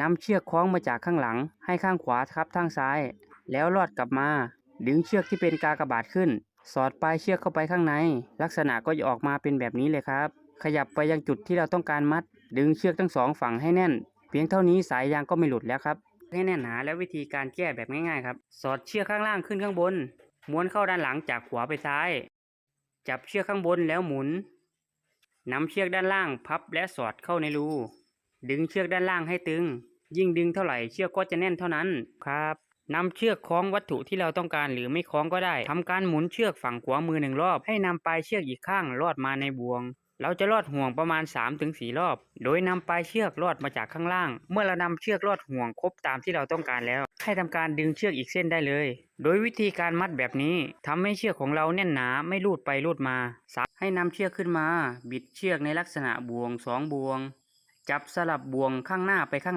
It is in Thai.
นำเชือกคล้องมาจากข้างหลัง ให้ข้างขวาทับทางซ้าย แล้วลอดกลับมา ดึงเชือกที่เป็นกากบาทขึ้น สอดปลายเชือกเข้าไปข้างใน ลักษณะก็จะออกมาเป็นแบบนี้เลยครับ ขยับไปยังจุดที่เราต้องการมัด ดึงเชือกทั้งสองฝั่งให้แน่น เพียงเท่านี้สายยางก็ไม่หลุดแล้วครับให้แน่นหนาและวิธีการแก้แบบง่ายๆครับ สอดเชือกข้างล่างขึ้นข้างบน ม้วนเข้าด้านหลังจากขวาไปซ้าย จับเชือกข้างบนแล้วหมุนนำเชือกด้านล่างพับและสอดเข้าในรู ดึงเชือกด้านล่างให้ตึง ยิ่งดึงเท่าไหร่เชือกก็จะแน่นเท่านั้นครับนำเชือกคล้องวัตถุที่เราต้องการหรือไม่คล้องก็ได้ทำการหมุนเชือกฝั่งขวามือหนึ่งรอบ ให้นำปลายเชือกอีกข้างลอดมาในบ่วง เราจะลอดห่วงประมาณ 3-4 รอบ โดยนำปลายเชือกลอดมาจากข้างล่าง เมื่อเรานำเชือกลอดห่วงครบตามที่เราต้องการแล้ว ให้ทำการดึงเชือกอีกเส้นได้เลย โดยวิธีการมัดแบบนี้ทำให้เชือกของเราแน่นหนาไม่ลูดไปลูดมาให้นำเชือกขึ้นมา บิดเชือกในลักษณะบ่วงสองบ่วง จับสลับบ่วงข้างหน้าไปข้างหลัง